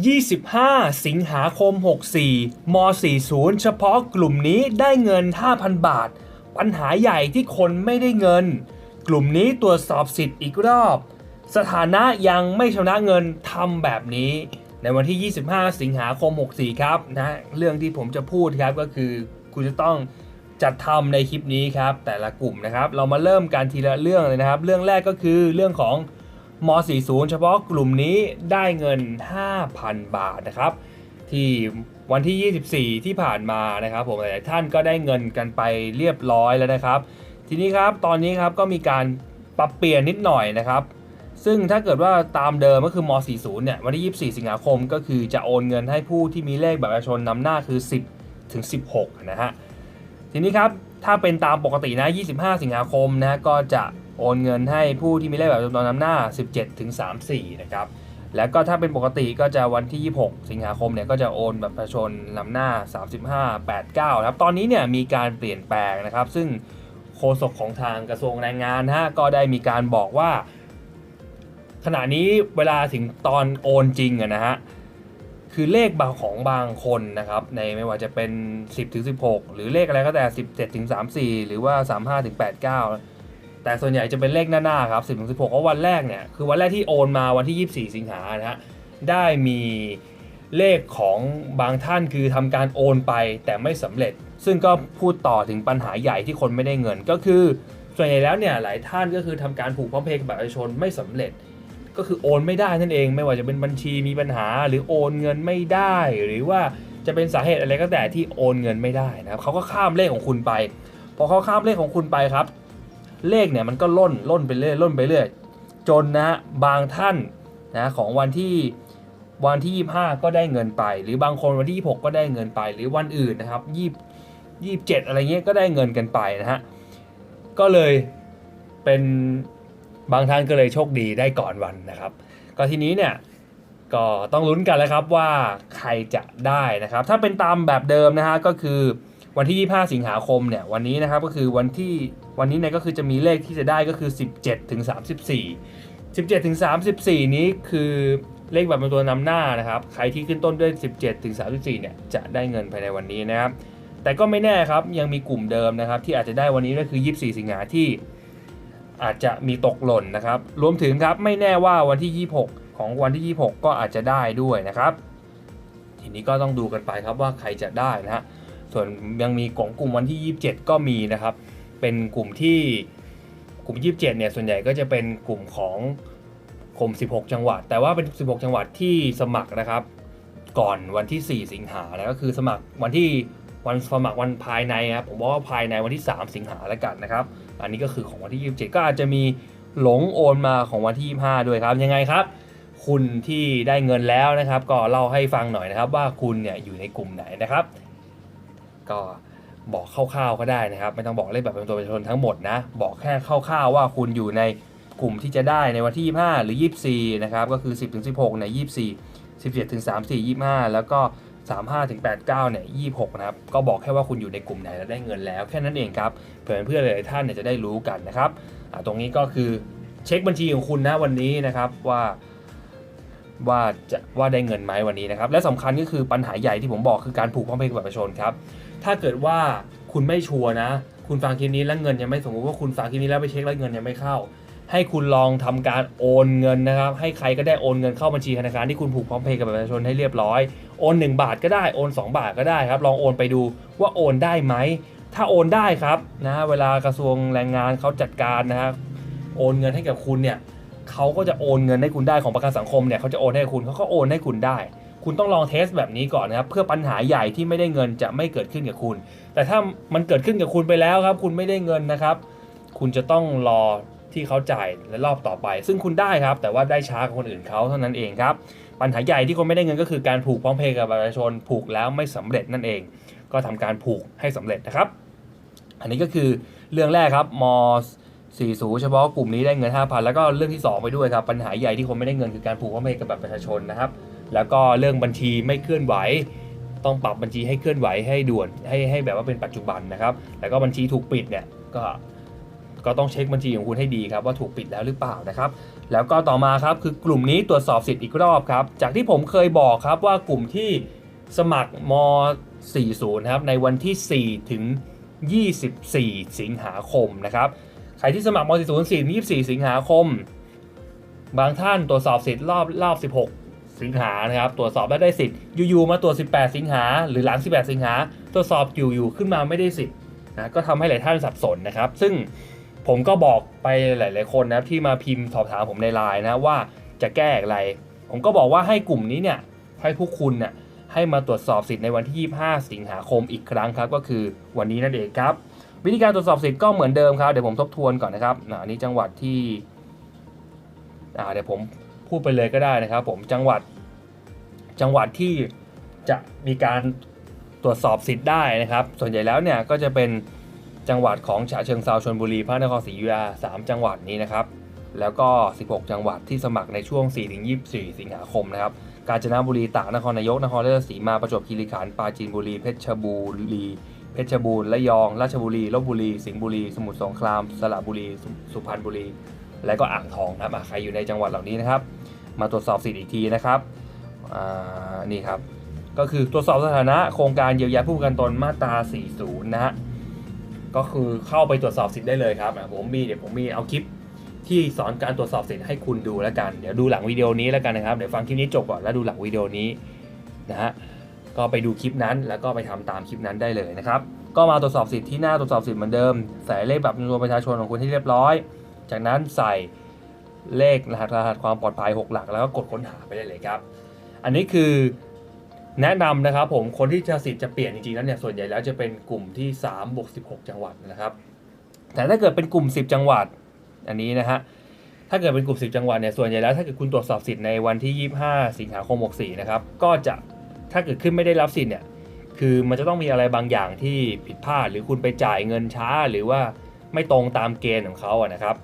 25 สิงหาคม 64 ม 40 เฉพาะกลุ่มนี้ได้เงิน 5,000 บาท ปัญหาใหญ่ที่คนไม่ได้เงิน กลุ่มนี้ตรวจสอบสิทธิ์อีกรอบ สถานะยังไม่ชำระเงินทำแบบนี้ ในวันที่ 25 สิงหาคม 64 ครับนะเรื่องที่ผมจะพูดครับก็คือ คุณจะต้องจัดทำในคลิปนี้ครับ แต่ละกลุ่มนะครับ เรามาเริ่มการทีละเรื่องเลยนะครับ เรื่องแรกก็คือเรื่องของ ม 40 เฉพาะกลุ่มนี้ได้เงิน 5,000 บาทนะครับ ที่วันที่ 24 ที่ผ่านมานะครับผมหลายท่านก็ได้เงินกันไปเรียบร้อยแล้วนะครับ ทีนี้ครับตอนนี้ครับก็มีการปรับเปลี่ยนนิดหน่อยนะครับซึ่งถ้าเกิดว่าตามเดิมก็คือม 40 เนี่ย วันที่ 24 สิงหาคมก็คือจะโอนเงินให้ผู้ที่มีเลขบัตรประชาชนนำหน้าคือ 10 ถึง 16 นะฮะ ทีนี้ครับ ถ้าเป็นตามปกตินะ 25 สิงหาคมนะก็จะ โอนเงินให้ผู้ที่มีเลขบัตรประชาชนนำหน้า 17ถึง34 นะครับ แล้วก็ถ้าเป็นปกติก็จะวันที่ 26 สิงหาคมเนี่ยก็จะโอนแบัตรประชาชนนำหน้า 35 89ครับ ตอนนี้เนี่ยมีการเปลี่ยนแปลงนะครับ ซึ่งโฆษกของทางกระทรวงแรงงานนะฮะก็ได้มีการบอกว่า ขณะนี้เวลาถึงตอนโอนจริงอะนะฮะคือเลขบางของบางคนนะครับในไม่ว่าจะเป็น 10ถึง16 หรือเลขอะไรก็แต่ 17ถึง34 หรือว่า 35ถึง89 แต่ส่วนใหญ่จะเป็นเลขหน้าๆครับ10ถึง16เพราะวันแรกเนี่ยคือวันแรกที่โอนมาวันที่ 24 สิงหานะฮะได้มีเลขของบางท่านคือทำการโอนไปแต่ไม่สำเร็จ ซึ่งก็พูดต่อถึงปัญหาใหญ่ที่คนไม่ได้เงิน ก็คือส่วนใหญ่แล้วเนี่ยหลายท่านก็คือทำการผูกพร้อมเพย์กับบัตรประชาชนไม่สำเร็จ ก็คือโอนไม่ได้นั่นเอง ไม่ว่าจะเป็นบัญชีมีปัญหา หรือโอนเงินไม่ได้ หรือว่าจะเป็นสาเหตุอะไรก็แต่ที่โอนเงินไม่ได้นะครับเขาก็ข้ามเลขของคุณไปพอเขาข้ามเลขของคุณไปครับ เลขเนี่ยมันก็ล่นล่นไปเรื่อยล่นไปเรื่อยจนนะบางท่านนะของวันที่วันที่ 25 ก็ได้เงินไป หรือบางคนวันที่ 26 ก็ได้เงินไป หรือวันอื่นนะครับ20 27 อะไรเงี้ยก็ได้เงินกันไปนะฮะก็เลยเป็นบางท่านก็เลยโชคดีได้ก่อนวันนะครับ ก็ทีนี้เนี่ยก็ต้องลุ้นกันแล้วครับว่าใครจะได้นะครับ ถ้าเป็นตามแบบเดิมนะฮะก็คือ วันที่ 25 สิงหาคมเนี่ยวันนี้นะครับก็คือวันที่วันนี้เนี่ยก็คือจะมีเลขที่จะได้ก็คือ 17ถึง34 17ถึง34 นี้คือเลขแบบเป็นตัวนำหน้านะครับ ใครที่ขึ้นต้นด้วย 17ถึง34 เนี่ยจะได้เงินภายในวันนี้นะครับ แต่ก็ไม่แน่ครับยังมีกลุ่มเดิมนะครับ ที่อาจจะได้วันนี้ก็คือ 24 สิงหาที่อาจจะมีตกหล่นนะครับ รวมถึงครับไม่แน่ว่าวันที่ 26 ของวันที่ 26 ก็อาจจะได้ด้วยนะครับ ทีนี้ก็ต้องดูกันไปครับว่าใครจะได้นะฮะ ส่วนยังมีของกลุ่มวันที่ 27 ก็มีนะครับ เป็นกลุ่มที่กลุ่ม 27 เนี่ย ส่วนใหญ่ก็จะเป็นกลุ่มของกลุ่ม 16 จังหวัด แต่ว่าเป็น 16 จังหวัดที่สมัครนะครับ ก่อนวันที่ 4 สิงหานะก็คือสมัครวันที่วันสมัครวันภายในครับ ผมว่าภายในวันที่ 3 สิงหาแล้วกันนะครับ อันนี้ก็คือของวันที่ 27 ก็อาจจะมีหลงโอนมาของวันที่ 25 ด้วยครับ ยังไงครับ คุณที่ได้เงินแล้วนะครับ ก็เล่าให้ฟังหน่อยนะครับ ว่าคุณเนี่ยอยู่ในกลุ่มไหนนะครับ ก็บอกคร่าวๆก็ได้นะครับ ไม่ต้องบอกเลขแบบเป็นตัวประชาชนทั้งหมดนะ บอกแค่คร่าวๆว่าคุณอยู่ในกลุ่มที่จะได้ในวันที่ 25 หรือ 24 นะครับ ก็คือ 10ถึง16ใน24 17ถึง34 25 แล้วก็ 35ถึง89เนี่ย26 นะครับ ก็บอกแค่ว่าคุณอยู่ในกลุ่มไหนแล้วได้เงินแล้วแค่นั้นเองครับเผื่อเพื่อนๆหลายๆท่านเนี่ยจะได้รู้กันนะครับตรงนี้ก็คือเช็คบัญชีของคุณนะวันนี้นะครับว่าว่าจะว่าได้เงินไหมวันนี้นะครับ และสำคัญก็คือปัญหาใหญ่ที่ผมบอกคือการผูกข้อมเพลกับบประชาชนครับ ถ้าเกิดว่าคุณไม่ชัวร์นะ คุณฟังคลิปนี้แล้วเงินยังไม่สมมติว่าคุณฟังคลิปนี้แล้วไปเช็คแล้วเงินยังไม่เข้า ให้คุณลองทำการโอนเงินนะครับ ให้ใครก็ได้โอนเงินเข้าบัญชีธนาคารที่คุณผูกพร้อมเพย์กับประชาชนให้เรียบร้อย โอน 1 บาทก็ได้ โอน 2 บาทก็ได้ครับ ลองโอนไปดูว่าโอนได้ไหม ถ้าโอนได้ครับนะเวลากระทรวงแรงงานเขาจัดการนะครับโอนเงินให้กับคุณเนี่ยเขาก็จะโอนเงินให้คุณได้ของประกันสังคมเนี่ยเขาจะโอนให้คุณเขาก็โอนให้คุณได้ คุณต้องลองเทสแบบนี้ก่อนนะครับ เพื่อปัญหาใหญ่ที่ไม่ได้เงินจะไม่เกิดขึ้นกับคุณ แต่ถ้ามันเกิดขึ้นกับคุณไปแล้วครับ คุณไม่ได้เงินนะครับ คุณจะต้องรอที่เขาจ่ายและรอบต่อไป ซึ่งคุณได้ครับ แต่ว่าได้ช้ากว่าคนอื่นเขาเท่านั้นเองครับ ปัญหาใหญ่ที่คนไม่ได้เงินก็คือการผูกพร้อมเพย์กับประชาชนผูกแล้วไม่สำเร็จนั่นเอง ก็ทำการผูกให้สำเร็จนะครับ อันนี้ก็คือเรื่องแรกครับม40เฉพาะกลุ่มนี้ได้เงิน 5,000 แล้วก็เรื่องที่ 2 ไปด้วยครับ ปัญหาใหญ่ที่คนไม่ได้เงินคือการผูกพร้อมเพย์กับบัตรประชาชนนะครับ แล้วก็เรื่องบัญชีไม่เคลื่อนไหว ต้องปรับบัญชีให้เคลื่อนไหวให้ด่วนให้ให้แบบว่าเป็นปัจจุบันนะครับแล้วก็บัญชีถูกปิดเนี่ยก็ก็ต้องเช็คบัญชีของคุณให้ดีครับว่าถูกปิดแล้วหรือเปล่านะครับ แล้วก็ต่อมาครับคือกลุ่มนี้ตรวจสอบสิทธิ์อีกรอบครับ จากที่ผมเคยบอกครับว่ากลุ่มที่สมัครม 40 ครับในวันที่ 4 ถึง 24 สิงหาคมนะครับ ใครที่สมัครม 40 4ถึง24 สิงหาคม บางท่านตรวจสอบสิทธิ์รอบรอบ 16 สิงหานะครับ ตรวจสอบแล้วได้สิทธิ์อยู่ๆมาตรวจ 18 สิงหา หรือหลัง 18 สิงหา ตรวจสอบอยู่ๆขึ้นมาไม่ได้สิทธิ์นะก็ทำให้หลายท่านสับสนนะครับ ซึ่งผมก็บอกไปหลาย ๆ คนนะครับที่มาพิมพ์สอบถามผมในไลน์นะว่าจะแก้อะไร ผมก็บอกว่าให้กลุ่มนี้เนี่ยให้พวกคุณเนี่ยให้มาตรวจสอบสิทธิ์ในวันที่ 25 สิงหาคมอีกครั้งครับ ก็คือวันนี้นั่นเองครับ วิธีการตรวจสอบสิทธิ์ก็เหมือนเดิมครับ เดี๋ยวผมทบทวนก่อนนะครับอันนี้จังหวัดที่เดี๋ยวผม พูดไปเลยก็ได้นะครับผมจังหวัดจังหวัดที่จะมีการตรวจสอบสิทธิ์ได้นะครับ ส่วนใหญ่แล้วเนี่ยก็จะเป็นจังหวัดของฉะเชิงเซาชลบุรีพระนครศรีอยุธยาสามจังหวัดนี้นะครับ แล้วก็ 16 จังหวัดที่สมัครในช่วง 4-24 สิงหาคมนะครับ กาญจนบุรีตากนครนายกนครราชสีมาประจวบคีรีขันธ์ปราจีนบุรีเพชรบูรีเพชรบูรณ์ระยอง ราชบุรีลบบุรี สิงห์บุรี สมุทรสงคราม สระบุรี สุพรรณบุรี และก็อ่างทองนะครับใครอยู่ในจังหวัดเหล่านี้นะครับ มาตรวจสอบสิทธิ์อีกทีนะครับอ่านี่ครับ ก็คือตรวจสอบสถานะโครงการเยียวยาผู้ประกันตนมาตรา 40 นะฮะก็คือเข้าไปตรวจสอบสิทธิ์ได้เลยครับผมมีเดี๋ยวผมมีเอาคลิปที่สอนการตรวจสอบสิทธิ์ให้คุณดูแล้วกัน เดี๋ยวดูหลังวิดีโอนี้แล้วกันนะครับ เดี๋ยวฟังคลิปนี้จบก่อนแล้วดูหลังวิดีโอนี้นะฮะ ก็ไปดูคลิปนั้นแล้วก็ไปทำตามคลิปนั้นได้เลยนะครับ ก็มาตรวจสอบสิทธิ์ที่หน้าตรวจสอบสิทธิ์เหมือนเดิม ใส่เลขแบบจำนวประชาชนของคุณที่เรียบร้อย จากนั้นใส่ เลขรหัสรหัสความปลอดภัย 6 หลัก แล้วก็กดค้นหาไปได้เลยครับ อันนี้คือแนะนำนะครับผมคนที่จะสิทธิ์จะเปลี่ยนจริงๆแล้วเนี่ยส่วนใหญ่แล้วจะเป็นกลุ่มที่3บวก16 จังหวัดนะครับ แต่ถ้าเกิดเป็นกลุ่ม 10 จังหวัดอันนี้นะฮะถ้าเกิดเป็นกลุ่ม 10 จังหวัดเนี่ยส่วนใหญ่แล้วถ้าเกิดคุณตรวจสอบสิทธิ์ในวันที่ 25 สิงหาคม 64 นะครับก็จะถ้าเกิดขึ้นไม่ได้รับสิทธิ์เนี่ยคือมันจะต้องมีอะไรบางอย่างที่ผิดพลาด หรือคุณไปจ่ายเงินช้า หรือว่าไม่ตรงตามเกณฑ์ของเขาอะนะครับ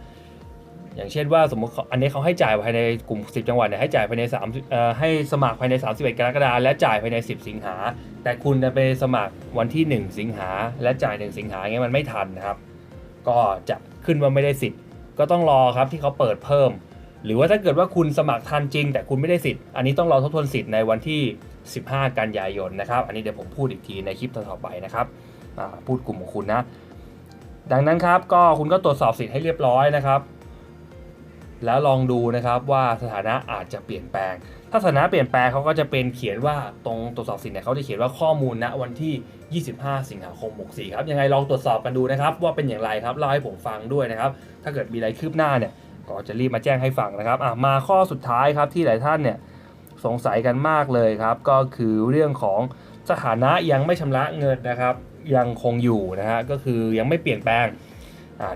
อย่างเช่นว่าสมมติอันนี้เขาให้จ่ายภายในกลุ่ม 10 จังหวัดเนี่ยให้จ่ายภายใน3เอ่อให้สมัครภายใน 31 กรกฎาคมและจ่ายภายใน 10 สิงหา แต่คุณจะไปสมัครวันที่ 1 สิงหา และจ่าย 1 สิงหาเงี้ยมันไม่ทันนะครับ ก็จะขึ้นว่าไม่ได้สิทธิ์ ก็ต้องรอครับที่เขาเปิดเพิ่ม หรือว่าถ้าเกิดว่าคุณสมัครทันจริง แต่คุณไม่ได้สิทธิ์ อันนี้ต้องรอทบทวนสิทธิ์ในวันที่ 15 กันยายนนะครับ อันนี้เดี๋ยวผมพูดอีกทีในคลิปต่อไปนะครับพูดกลุ่มของคุณนะ ดังนั้นครับก็คุณก็ตรวจสอบสิทธิ์ให้เรียบร้อยนะครับ แล้วลองดูนะครับว่าสถานะอาจจะเปลี่ยนแปลง ถ้าสถานะเปลี่ยนแปลงเขาก็จะเป็นเขียนว่าตรงตรวจสอบสิทธิ์เนี่ยเขาจะเขียนว่าข้อมูลณวันที่ 25 สิงหาคม 64 ครับ ยังไงลองตรวจสอบกันดูนะครับ ว่าเป็นอย่างไรครับเล่าให้ผมฟังด้วยนะครับ ถ้าเกิดมีอะไรคืบหน้าเนี่ยก็จะรีบมาแจ้งให้ฟังนะครับมาข้อสุดท้ายครับที่หลายท่านเนี่ยสงสัยกันมากเลยครับ ก็คือเรื่องของสถานะยังไม่ชำระเงินนะครับ ยังคงอยู่นะฮะก็คือยังไม่เปลี่ยนแปลง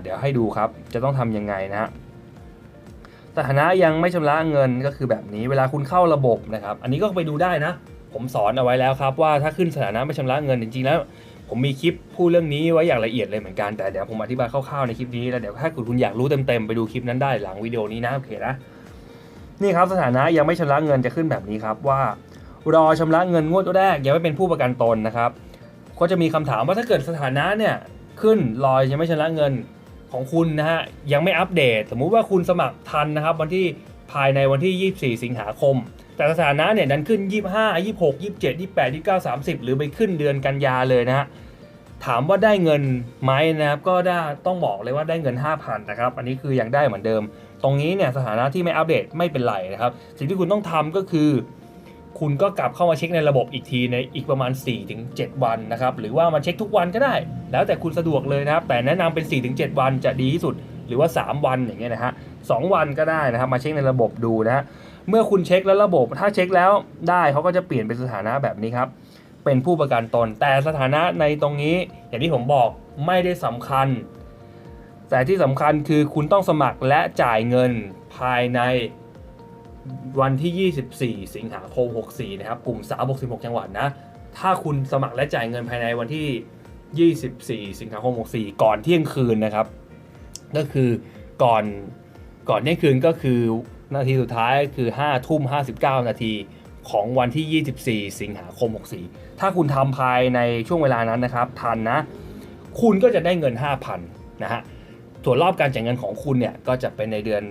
เดี๋ยวให้ดูครับจะต้องทำยังไงนะฮะ สถานะยังไม่ชำระเงินก็คือแบบนี้เวลาคุณเข้าระบบนะครับ อันนี้ก็ไปดูได้นะ ผมสอนเอาไว้แล้วครับว่าถ้าขึ้นสถานะไม่ชำระเงินจริงๆแล้ว ผมมีคลิปพูดเรื่องนี้ไว้อย่างละเอียดเลยเหมือนกันแต่เดี๋ยวผมอธิบายคร่าวๆในคลิปนี้แล้วเดี๋ยวถ้าคุณอยากรู้เต็มๆไปดูคลิปนั้นได้หลังวิดีโอนี้นะโอเคนะนี่ครับสถานะยังไม่ชำระเงินจะขึ้นแบบนี้ครับว่ารอชำระเงินงวดแรกยังไม่เป็นผู้ประกันตนนะครับ ก็จะมีคำถามว่าถ้าเกิดสถานะเนี่ยขึ้นรอยยังไม่ชำระเงิน ของคุณนะฮะยังไม่อัปเดต สมมุติว่าคุณสมัครทันนะครับ วันที่ภายในวันที่ 24 สิงหาคม แต่สถานะเนี่ยดันขึ้น 25 26 27 28 29 30 หรือไปขึ้นเดือนกันยาเลยนะฮะถามว่าได้เงินไหมนะครับก็ได้ต้องบอกเลยว่าได้เงิน 5,000นะครับอันนี้คือยังได้เหมือนเดิม ตรงนี้เนี่ยสถานะที่ไม่อัปเดตไม่เป็นไรนะครับ สิ่งที่คุณต้องทำก็คือ คุณก็กลับเข้ามาเช็คในระบบอีกทีในอีกประมาณ 4-7 วันนะครับ หรือว่ามาเช็คทุกวันก็ได้ แล้วแต่คุณสะดวกเลยนะครับ แต่แนะนำเป็น 4-7 วันจะดีที่สุด หรือว่า 3 วันอย่างเงี้ยนะฮะสองวันก็ได้นะครับ มาเช็คในระบบดูนะฮะ เมื่อคุณเช็คแล้วระบบ ถ้าเช็คแล้วได้เขาก็จะเปลี่ยนเป็นสถานะแบบนี้ครับ เป็นผู้ประกันตน แต่สถานะในตรงนี้ อย่างที่ผมบอกไม่ได้สำคัญ แต่ที่สำคัญคือคุณต้องสมัครและจ่ายเงินภายใน วันที่ 24 สิงหาคม 64 นะครับ กลุ่ม3 66 จังหวัดนะ ถ้าคุณสมัครและจ่ายเงินภายในวันที่ 24 สิงหาคม 64 ก่อนเที่ยงคืนนะครับ ก็คือก่อนก่อนเที่ยงคืนก็คือนาทีสุดท้ายคือ 5 ทุ่ม 59 นาทีของวันที่ 24 สิงหาคม 64 ถ้าคุณทำภายในช่วงเวลานั้นนะครับ ทันนะ คุณก็จะได้เงิน 5,000 นะฮะส่วนรอบการจ่ายเงินของคุณเนี่ยก็จะเป็นในเดือน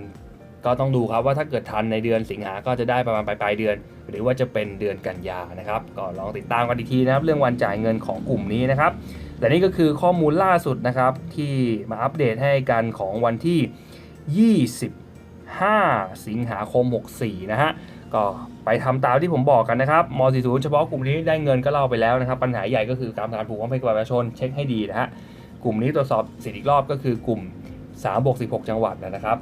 ก็ต้องดูครับว่าถ้าเกิดทันในเดือนสิงหาก็จะได้ประมาณปลายปลายเดือน หรือว่าจะเป็นเดือนกันยานะครับก็ลองติดตามกันอีกทีนะครับเรื่องวันจ่ายเงินของกลุ่มนี้นะครับและนี่ก็คือข้อมูลล่าสุดนะครับที่มาอัปเดตให้กันของวันที่ 25 สิงหาคม 64 นะฮะก็ไปทำตามที่ผมบอกกันนะครับม .40 เฉพาะกลุ่มนี้ได้เงินก็เล่าไปแล้วนะครับ ปัญหาใหญ่ก็คือการทานผูกข้อมูลประชาชนเช็คให้ดีนะฮะกลุ่มนี้ตรวจสอบสิทธิ์อีกรอบก็คือกลุ่ม3บวก16 จังหวัดนะครับ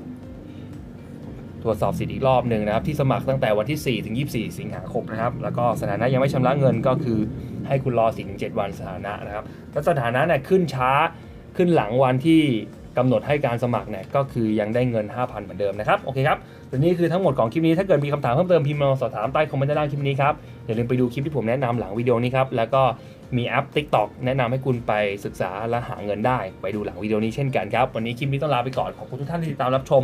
ตรวจสอบสิทธิ์อีกรอบหนึ่งนะครับ ที่สมัครตั้งแต่วันที่ 4 ถึง 24 สิงหาคมนะครับ แล้วก็สถานะยังไม่ชำระเงินก็คือให้คุณรอ4ถึง7วันสถานะนะครับ ถ้าสถานะเนี่ยขึ้นช้าขึ้นหลังวันที่กำหนดให้การสมัครเนี่ยก็คือยังได้เงิน 5,000 เหมือนเดิมนะครับ โอเคครับตัวนี้คือทั้งหมดของคลิปนี้ ถ้าเกิดมีคำถามเพิ่มเติมพิมพ์มาสอบถามใต้คอมเมนต์ด้านล่างคลิปนี้ครับ อย่าลืมไปดูคลิปที่ผมแนะนำหลังวิดีโอนี้ครับ แล้วก็มีแอป TikTok แนะนำให้คุณไปศึกษาและหาเงินได้ ไปดูหลังวิดีโอนี้เช่นกันครับ วันนี้คลิปนี้ต้องลาไปก่อน ขอบคุณทุกท่านที่ติดตามรับชม